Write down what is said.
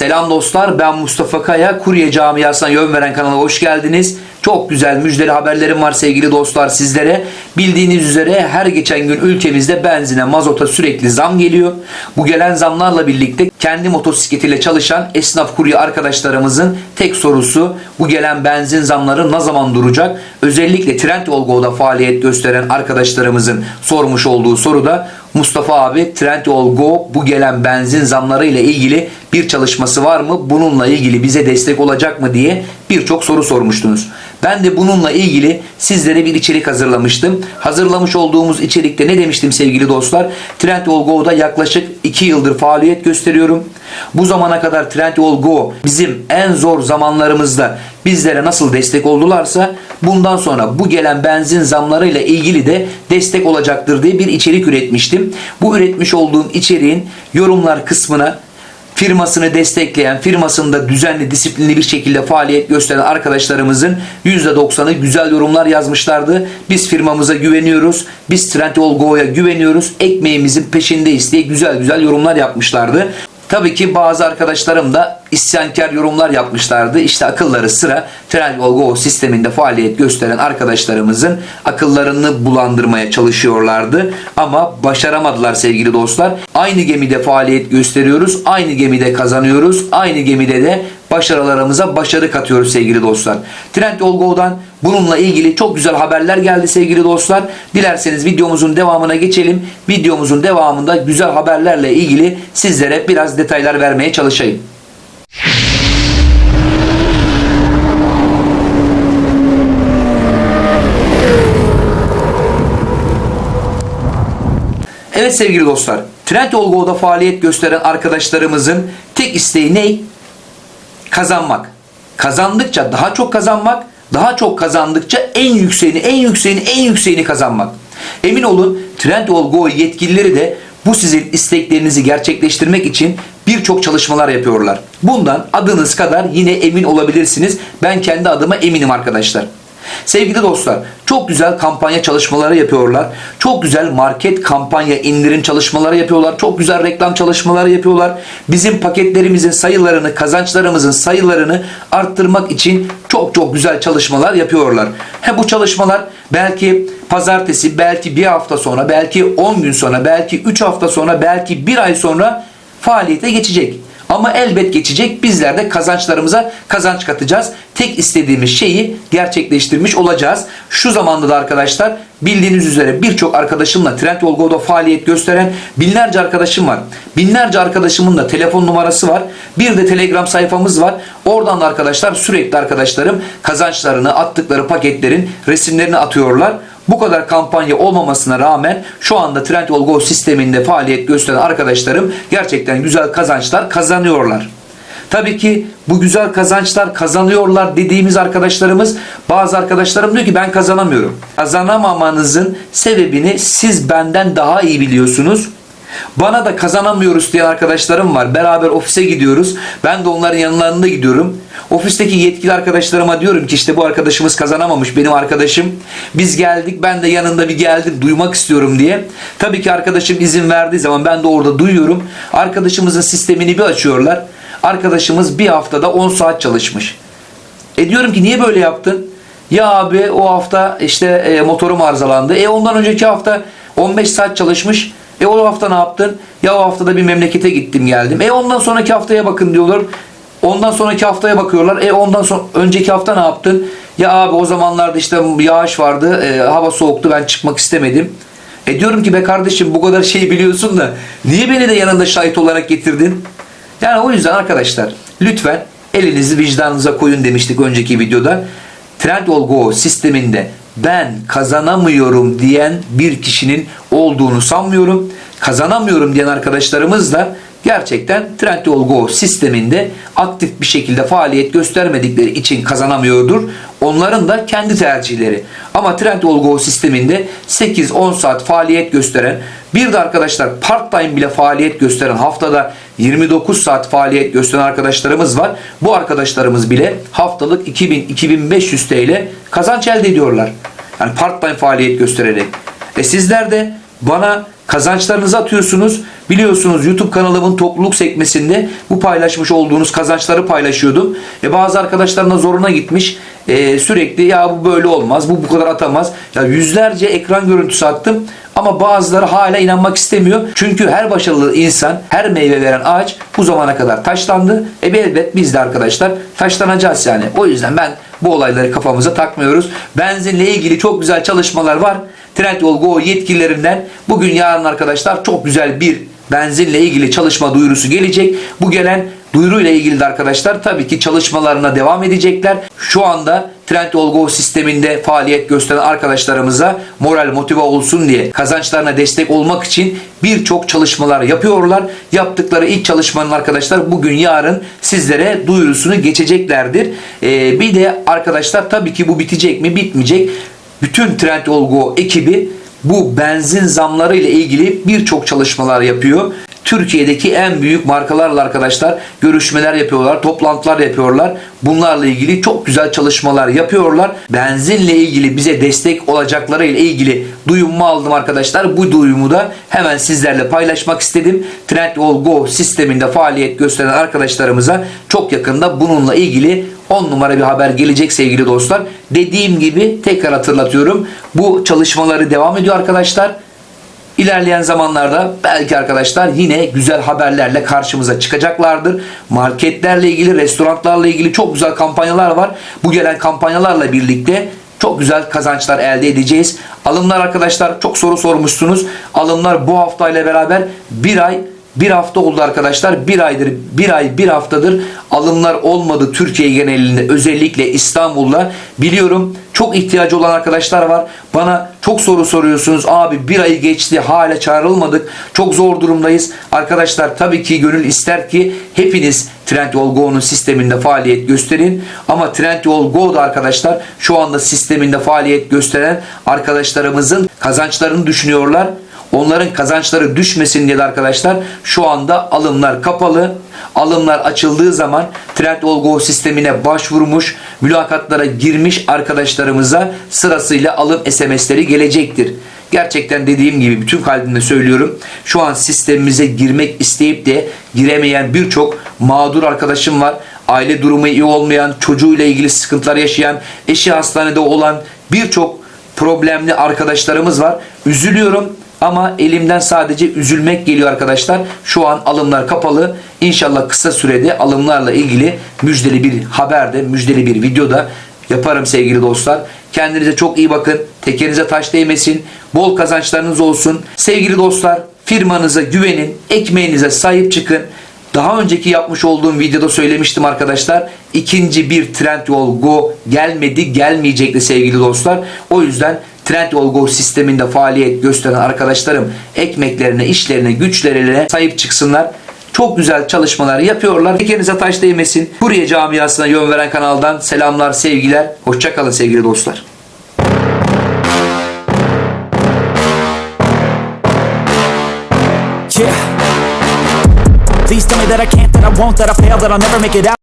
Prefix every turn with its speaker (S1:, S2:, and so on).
S1: Selam dostlar ben Mustafa Kaya. Kurye Camiası'na yön veren kanala hoş geldiniz. Çok güzel müjdeli haberlerim var sevgili dostlar sizlere. Bildiğiniz üzere her geçen gün ülkemizde benzine, mazota sürekli zam geliyor. Bu gelen zamlarla birlikte kendi motosikletiyle çalışan esnaf kurye arkadaşlarımızın tek sorusu bu gelen benzin zamları ne zaman duracak? Özellikle Trendyol Go'da faaliyet gösteren arkadaşlarımızın sormuş olduğu soruda Mustafa abi Trendyol Go bu gelen benzin zamları ile ilgili bir çalışması var mı? Bununla ilgili bize destek olacak mı diye birçok soru sormuştunuz. Ben de bununla ilgili sizlere bir içerik hazırlamıştım. Hazırlamış olduğumuz içerikte ne demiştim sevgili dostlar? Trendyol Go'da yaklaşık 2 yıldır faaliyet gösteriyorum. Bu zamana kadar Trendyol Go bizim en zor zamanlarımızda bizlere nasıl destek oldularsa bundan sonra bu gelen benzin zamlarıyla ilgili de destek olacaktır diye bir içerik üretmiştim. Bu üretmiş olduğum içeriğin yorumlar kısmına firmasını destekleyen, firmasında düzenli, disiplinli bir şekilde faaliyet gösteren arkadaşlarımızın %90'ı güzel yorumlar yazmışlardı. Biz firmamıza güveniyoruz. Biz Trendyol Go'ya güveniyoruz. Ekmeğimizin peşindeyiz diye güzel güzel yorumlar yapmışlardı. Tabii ki bazı arkadaşlarım da isyankar yorumlar yapmışlardı. İşte akılları sıra Trendyol Go sisteminde faaliyet gösteren arkadaşlarımızın akıllarını bulandırmaya çalışıyorlardı. Ama başaramadılar sevgili dostlar. Aynı gemide faaliyet gösteriyoruz. Aynı gemide kazanıyoruz. Aynı gemide de başarılarımıza başarı katıyoruz sevgili dostlar. Trendyol Go'dan bununla ilgili çok güzel haberler geldi sevgili dostlar. Dilerseniz videomuzun devamına geçelim. Videomuzun devamında güzel haberlerle ilgili sizlere biraz detaylar vermeye çalışayım. Evet sevgili dostlar. Trendyol Go'da faaliyet gösteren arkadaşlarımızın tek isteği ne? Kazanmak. Kazandıkça daha çok kazanmak, daha çok kazandıkça en yükseğini, en yükseğini, en yükseğini kazanmak. Emin olun Trendyol Go yetkilileri de bu sizin isteklerinizi gerçekleştirmek için birçok çalışmalar yapıyorlar. Bundan adınız kadar yine emin olabilirsiniz. Ben kendi adıma eminim arkadaşlar. Sevgili dostlar, çok güzel kampanya çalışmaları yapıyorlar. Çok güzel market kampanya indirim çalışmaları yapıyorlar. Çok güzel reklam çalışmaları yapıyorlar. Bizim paketlerimizin sayılarını, kazançlarımızın sayılarını arttırmak için çok çok güzel çalışmalar yapıyorlar. He bu çalışmalar belki pazartesi, belki bir hafta sonra, belki 10 gün sonra, belki 3 hafta sonra, belki bir ay sonra faaliyete geçecek. Ama elbet geçecek. Bizler de kazançlarımıza kazanç katacağız. Tek istediğimiz şeyi gerçekleştirmiş olacağız. Şu zamanda da arkadaşlar bildiğiniz üzere birçok arkadaşımla Trendyol Go'da faaliyet gösteren binlerce arkadaşım var. Binlerce arkadaşımın da telefon numarası var. Bir de Telegram sayfamız var. Oradan da arkadaşlar sürekli arkadaşlarım kazançlarını attıkları paketlerin resimlerini atıyorlar. Bu kadar kampanya olmamasına rağmen şu anda Trendyol Go sisteminde faaliyet gösteren arkadaşlarım gerçekten güzel kazançlar kazanıyorlar. Tabii ki bu güzel kazançlar kazanıyorlar dediğimiz arkadaşlarımız bazı arkadaşlarım diyor ki ben kazanamıyorum. Kazanamamanızın sebebini siz benden daha iyi biliyorsunuz. Bana da kazanamıyoruz diyen arkadaşlarım var. Beraber ofise gidiyoruz. Ben de onların yanlarında gidiyorum. Ofisteki yetkili arkadaşlarıma diyorum ki işte bu arkadaşımız kazanamamış benim arkadaşım. Biz geldik ben de yanında bir geldim duymak istiyorum diye. Tabii ki arkadaşım izin verdiği zaman ben de orada duyuyorum. Arkadaşımızın sistemini bir açıyorlar. Arkadaşımız bir haftada 10 saat çalışmış. E diyorum ki niye böyle yaptın? Ya abi o hafta işte e, motorum arızalandı. E ondan önceki hafta 15 saat çalışmış. E o hafta ne yaptın? Ya o haftada bir memlekete gittim geldim. E ondan sonraki haftaya bakın diyorlar. Ondan sonraki haftaya bakıyorlar. E ondan sonra önceki hafta ne yaptın? Ya abi o zamanlarda işte yağış vardı. e, hava soğuktu. Ben çıkmak istemedim. E diyorum ki be kardeşim bu kadar şey biliyorsun da niye beni de yanında şahit olarak getirdin? Yani o yüzden arkadaşlar lütfen elinizi vicdanınıza koyun demiştik önceki videoda. Trendyol Go sisteminde ben kazanamıyorum diyen bir kişinin olduğunu sanmıyorum. Kazanamıyorum diyen arkadaşlarımız da gerçekten Trendyol Go sisteminde aktif bir şekilde faaliyet göstermedikleri için kazanamıyordur. Onların da kendi tercihleri. Ama Trendyol Go sisteminde 8-10 saat faaliyet gösteren bir de arkadaşlar part time bile faaliyet gösteren haftada 29 saat faaliyet gösteren arkadaşlarımız var. Bu arkadaşlarımız bile haftalık 2000-2500 TL kazanç elde ediyorlar. Yani part time faaliyet göstererek. E sizler de Bana kazançlarınızı atıyorsunuz. Biliyorsunuz YouTube kanalımın topluluk sekmesinde bu paylaşmış olduğunuz kazançları paylaşıyordum. E bazı arkadaşlarına zoruna gitmiş. E, sürekli ya bu böyle olmaz, bu bu kadar atamaz. Ya yüzlerce ekran görüntüsü attım. Ama bazıları hala inanmak istemiyor. Çünkü her başarılı insan, her meyve veren ağaç bu zamana kadar taşlandı. E elbet biz de arkadaşlar taşlanacağız yani. O yüzden ben bu olayları kafamıza takmıyoruz. Benzinle ilgili çok güzel çalışmalar var. Trendyol yetkililerinden bugün yarın arkadaşlar çok güzel bir benzinle ilgili çalışma duyurusu gelecek. Bu gelen duyuruyla ilgili de arkadaşlar tabii ki çalışmalarına devam edecekler. Şu anda Trendyol sisteminde faaliyet gösteren arkadaşlarımıza moral motive olsun diye kazançlarına destek olmak için birçok çalışmalar yapıyorlar. Yaptıkları ilk çalışmanın arkadaşlar bugün yarın sizlere duyurusunu geçeceklerdir. Ee, bir de arkadaşlar tabii ki bu bitecek mi bitmeyecek. Bütün Trendyol Go ekibi bu benzin zamları ile ilgili birçok çalışmalar yapıyor. Türkiye'deki en büyük markalarla arkadaşlar görüşmeler yapıyorlar, toplantılar yapıyorlar. Bunlarla ilgili çok güzel çalışmalar yapıyorlar. Benzinle ilgili bize destek olacakları ile ilgili duyumumu aldım arkadaşlar. Bu duyumu da hemen sizlerle paylaşmak istedim. Trendyol Go sisteminde faaliyet gösteren arkadaşlarımıza çok yakında bununla ilgili 10 numara bir haber gelecek sevgili dostlar. Dediğim gibi tekrar hatırlatıyorum. Bu çalışmaları devam ediyor arkadaşlar. İlerleyen zamanlarda belki arkadaşlar yine güzel haberlerle karşımıza çıkacaklardır. Marketlerle ilgili, restoranlarla ilgili çok güzel kampanyalar var. Bu gelen kampanyalarla birlikte çok güzel kazançlar elde edeceğiz. Alımlar arkadaşlar çok soru sormuşsunuz. Alımlar bu haftayla beraber bir ay bir hafta oldu arkadaşlar. Bir aydır, bir ay, bir haftadır alımlar olmadı Türkiye genelinde. Özellikle İstanbul'da. Biliyorum çok ihtiyacı olan arkadaşlar var. Bana çok soru soruyorsunuz. Abi bir ayı geçti hala çağrılmadık. Çok zor durumdayız. Arkadaşlar tabii ki gönül ister ki hepiniz Trendyol Go'nun sisteminde faaliyet gösterin. Ama Trendyol Go'da arkadaşlar şu anda sisteminde faaliyet gösteren arkadaşlarımızın kazançlarını düşünüyorlar. Onların kazançları düşmesin diye de arkadaşlar şu anda alımlar kapalı. Alımlar açıldığı zaman Trendyol Go sistemine başvurmuş, mülakatlara girmiş arkadaşlarımıza sırasıyla alım SMS'leri gelecektir. Gerçekten dediğim gibi bütün kalbimle söylüyorum. Şu an sistemimize girmek isteyip de giremeyen birçok mağdur arkadaşım var. Aile durumu iyi olmayan, çocuğuyla ilgili sıkıntılar yaşayan, eşi hastanede olan birçok problemli arkadaşlarımız var. Üzülüyorum ama elimden sadece üzülmek geliyor arkadaşlar. Şu an alımlar kapalı. İnşallah kısa sürede alımlarla ilgili müjdeli bir haberde, müjdeli bir videoda yaparım sevgili dostlar. Kendinize çok iyi bakın. Tekerinize taş değmesin. Bol kazançlarınız olsun. Sevgili dostlar firmanıza güvenin. Ekmeğinize sahip çıkın. Daha önceki yapmış olduğum videoda söylemiştim arkadaşlar. İkinci bir Trendyol Go gelmedi, gelmeyecekti sevgili dostlar. O yüzden Trendyol Go sisteminde faaliyet gösteren arkadaşlarım ekmeklerine, işlerine, güçlerine sahip çıksınlar. Çok güzel çalışmalar yapıyorlar. Tekerinize taş değmesin. Kurye camiasına yön veren kanaldan selamlar, sevgiler. Hoşçakalın sevgili dostlar.
S2: Yeah. Please tell me that I can't, that I won't, that I fail, that I'll never make it out.